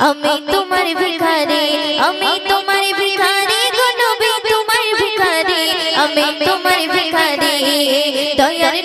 আমি তোমার ভিখারি আমি তোমার ভিখারি গো নবী তোমার ভিখারি। আমি তোমার ভিখারি দয়ার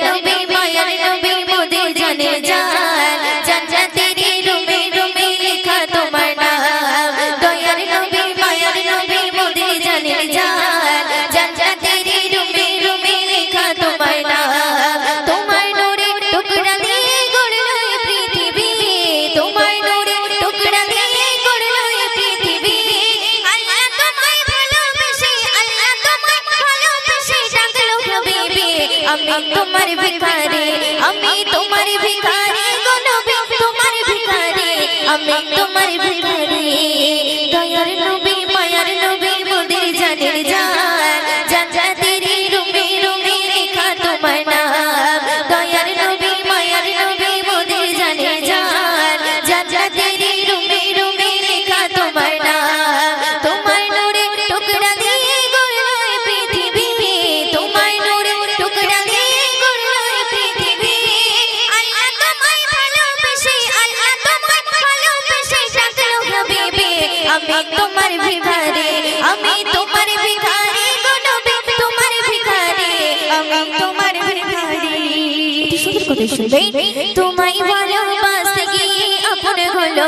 তোমার ভিখারি, আমি তোমার ভিখারি গো নবী তোমার ভিখারি, আমি তোমার ভিখারি। দয়ার নবী, মায়ার নবী, মোদের জানের জান। জান জাতির রুমে রুমে রেখা তোমার আমি তোমার ভিখারি আমি তোমার ভিখারি গো নবী তোমার ভিখারি আমি তোমার ভিখারি। তোমায় ভালোবাসতে আপন হলো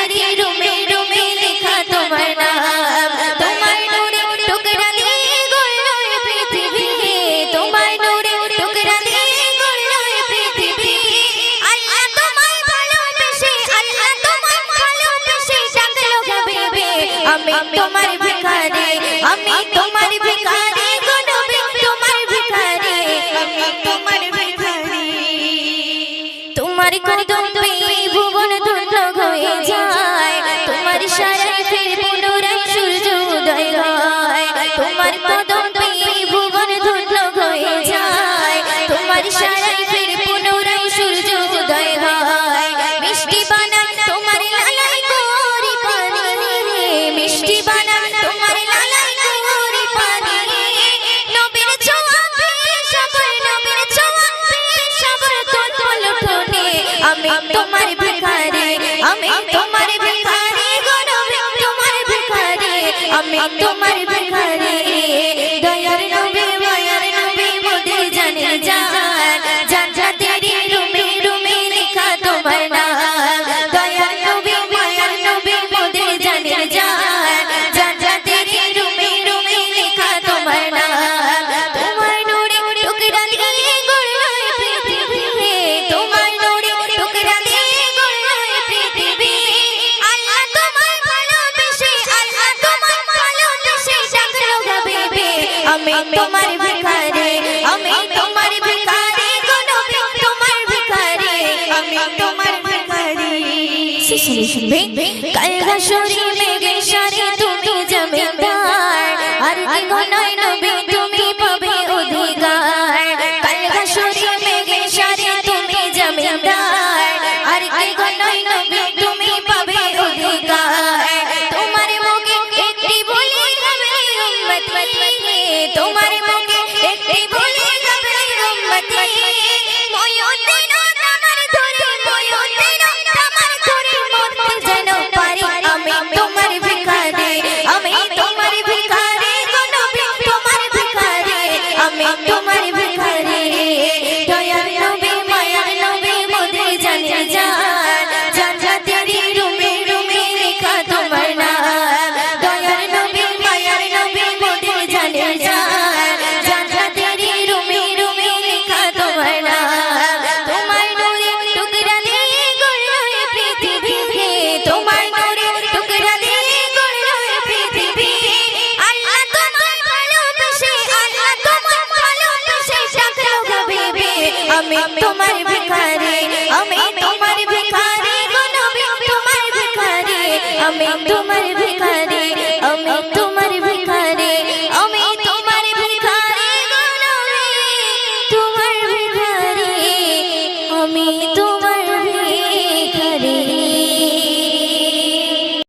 আমি তোমার ভিখারি, আমি তোমার ভিখারি তোমার ভিখারি, আমি তোমার ভিখারি। তোমার ভুবন ধন্য হয়ে যায়, তোমার শরফের পুনরায় সূর্য উদয় হয়। তোমার কদমে ভুবন ধন্য হয়ে যায়, তোমার তোমার ভে কাল হাসরে মে গেশারে তুমি জমিদার আর কি নয় নবী coming. আমি তোমার ভিখারি আমি তোমার ভিখারি গো নবী তোমার ভিখারি আমি তোমার ভিখারি আমি